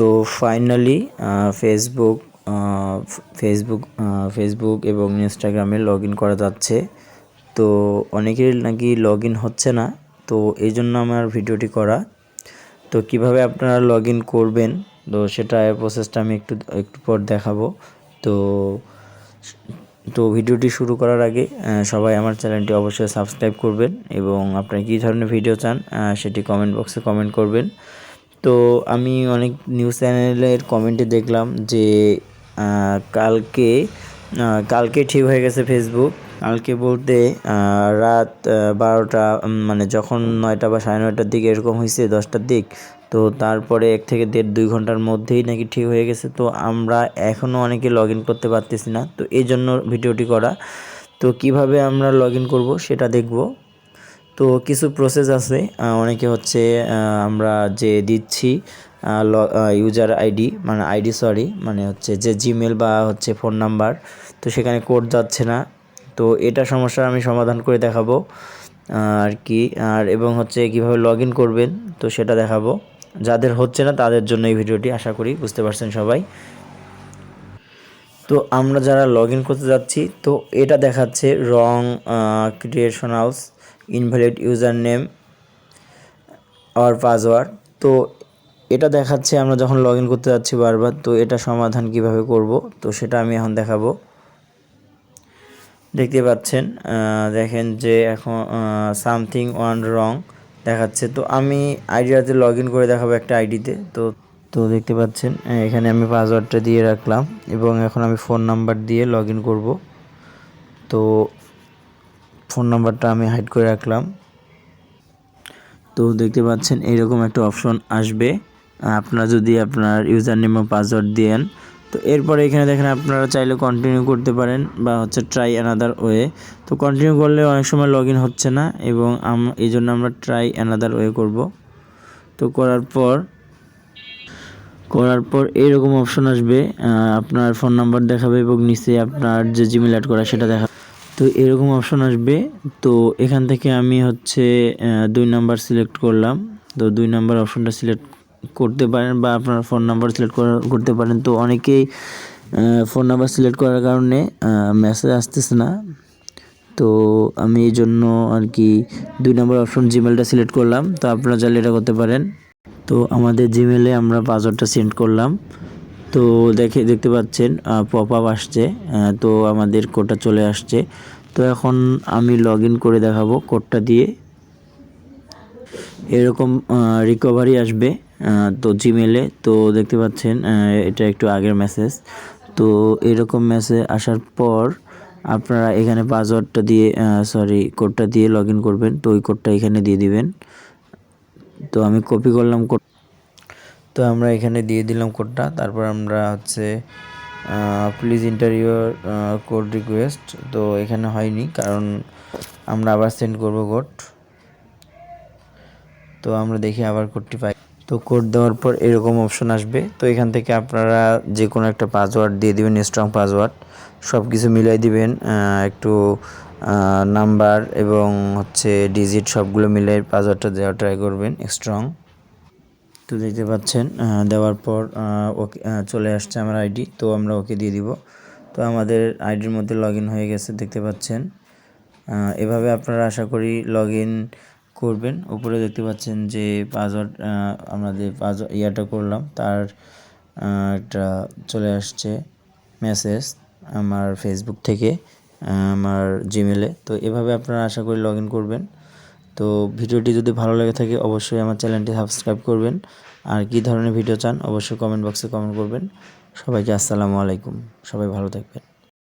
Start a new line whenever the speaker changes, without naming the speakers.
তো finally Facebook Facebook Facebook এবং ইনস্টাগ্রামে লগ ইন করা যাচ্ছে। তো অনেকের নাকি লগ ইন হচ্ছে না, তো এই জন্য আমার ভিডিওটি করা। তো কীভাবে আপনারা লগ ইন করবেন, তো সেটা প্রসেসটা আমি একটু একটু পর দেখাবো। তো তো ভিডিওটি শুরু করার আগে সবাই আমার চ্যানেলটি অবশ্যই সাবস্ক্রাইব করবেন এবং আপনারা কী ধরনের ভিডিও চান সেটি কমেন্ট বক্সে কমেন্ট করবেন। তো আমি অনেক নিউজ চ্যানেলের কমেন্টে দেখলাম যে কালকে কালকে ঠিক হয়ে গেছে ফেসবুক কালকে বলতে রাত বারোটা মানে যখন নয়টা বা সাড়ে নয়টার দিকে এরকম হয়েছে দশটার দিক, তো তারপরে এক থেকে দেড় দুই ঘণ্টার মধ্যেই নাকি ঠিক হয়ে গেছে। তো আমরা এখনও অনেকে লগ ইন করতে পারতেছি না। তো এই জন্য ভিডিওটি করা। তো কীভাবে আমরা লগ ইন করব সেটা দেখব। তো কিছু প্রসেস আছে। অনেকে হচ্ছে আমরা যে দিচ্ছি ইউজার আইডি মানে আইডি সরি মানে হচ্ছে যে জিমেল বা হচ্ছে ফোন নাম্বার তো সেখানে কোড যাচ্ছে না। তো এটা সমস্যার আমি সমাধান করে দেখাবো আর কি। আর এবং হচ্ছে কীভাবে লগ ইন করবেন, তো সেটা দেখাবো। যাদের হচ্ছে না, তাদের জন্য এই ভিডিওটি আশা করি বুঝতে পারছেন সবাই। তো আমরা যারা লগ ইন করতে যাচ্ছি, তো এটা দেখাচ্ছে রং ক্রিয়েশন হাউস ইনভ্যালিড ইউজার নেম আর পাসওয়ার্ড তো এটা দেখাচ্ছে, আমরা যখন লগ করতে যাচ্ছি বারবার, তো এটা সমাধান কীভাবে করব? তো সেটা আমি এখন দেখাবো। দেখতে পাচ্ছেন দেখেন যে এখন সামথিং ওয়ান রং দেখাচ্ছে। তো আমি আইডিয়াতে লগ ইন করে দেখাবো একটা আইডিতে। তো তো দেখতে পাচ্ছেন, এখানে আমি পাসওয়ার্ডটা দিয়ে রাখলাম এবং এখন আমি ফোন নাম্বার দিয়ে লগ ইন করব। তো ফোন নাম্বারটা আমি হাইড করে রাখলাম। তো দেখতে পাচ্ছেন এইরকম একটা অপশন আসবে। আপনারা যদি আপনার ইউজার নেম ও পাসওয়ার্ড দেন, তো এরপরে এখানে দেখেন আপনারা চাইলে কন্টিনিউ করতে পারেন বা হচ্ছে ট্রাই অ্যানাদার ওয়ে তো কন্টিনিউ করলে অনেক সময় লগ হচ্ছে না এবং এই জন্য আমরা ট্রাই অ্যানাদার ওয়ে করব। তো করার পর করার পর এইরকম অপশন আসবে। আপনার ফোন নাম্বার দেখাবে এবং নিচে আপনার যে জিমেল অ্যাড করা সেটা দেখা তো এরকম অপশন আসবে। তো এখান থেকে আমি হচ্ছে দুই নাম্বার সিলেক্ট করলাম। তো দুই নাম্বার অপশনটা সিলেক্ট করতে পারেন বা আপনার ফোন নাম্বার সিলেক্ট করতে পারেন। তো অনেকেই ফোন নাম্বার সিলেক্ট করার কারণে মেসেজ আসতেছে না। তো আমি এই জন্য আর কি দুই নম্বর অপশন জিমেলটা সিলেক্ট করলাম। তো আপনারা চাইলে এটা করতে পারেন। তো আমাদের জিমেলে আমরা পাসওয়ার্ডটা সেন্ড করলাম। তো দেখে, দেখতে পাচ্ছেন পপ আপ আসছে তো আমাদের কোডটা চলে আসছে। তো এখন আমি লগ করে দেখাবো কোডটা দিয়ে। এরকম রিকভারি আসবে তো জিমেলে তো দেখতে পাচ্ছেন এটা একটু আগের মেসেজ তো এরকম মেসেজ আসার পর আপনারা এখানে পাসওয়ার্ডটা দিয়ে সরি কোডটা দিয়ে লগ করবেন। তো ওই কোডটা এখানে দিয়ে দিবেন। তো আমি কপি করলাম কোড তো আমরা এখানে দিয়ে দিলাম কোডটা তারপর আমরা হচ্ছে প্লিজ ইন্টারভিউর কোড রিকোয়েস্ট তো এখানে হয়নি, কারণ আমরা আবার সেন্ড করব কোড তো আমরা দেখি আবার কোডটি পাই। তো কোড দেওয়ার পর এরকম অপশন আসবে। তো এখান থেকে আপনারা যে কোনো একটা পাসওয়ার্ড দিয়ে দিবেন স্ট্রং পাসওয়ার্ড সব কিছু মিলাই দিবেন একটু নাম্বার এবং হচ্ছে ডিজিট সবগুলো মিলাই পাসওয়ার্ডটা দেওয়া ট্রাই করবেন স্ট্রং তো দেখতে পাচ্ছেন দেওয়ার পর ওকে চলে আসছে আমার আইডি, তো আমরা ওকে দিয়ে দিব। তো আমাদের আইডির মধ্যে লগ হয়ে গেছে, দেখতে পাচ্ছেন। এভাবে আপনারা আশা করি লগ করবেন। উপরে দেখতে পাচ্ছেন যে পাসওয়ার্ড আমরা যে পাসওয়ার্ড ইয়াটা করলাম, তার একটা চলে আসছে মেসেজ আমার ফেসবুক থেকে আমার জিমেলে তো এভাবে আপনারা আশা করি লগ করবেন। তো ভিডিওটি যদি ভালো লেগে থাকে, অবশ্যই আমার চ্যানেলটি সাবস্ক্রাইব করবেন। আর কী ধরনের ভিডিও চান, অবশ্যই কমেন্ট বক্সে কমেন্ট করবেন। সবাইকে আসসালামু আলাইকুম। সবাই ভালো থাকবেন।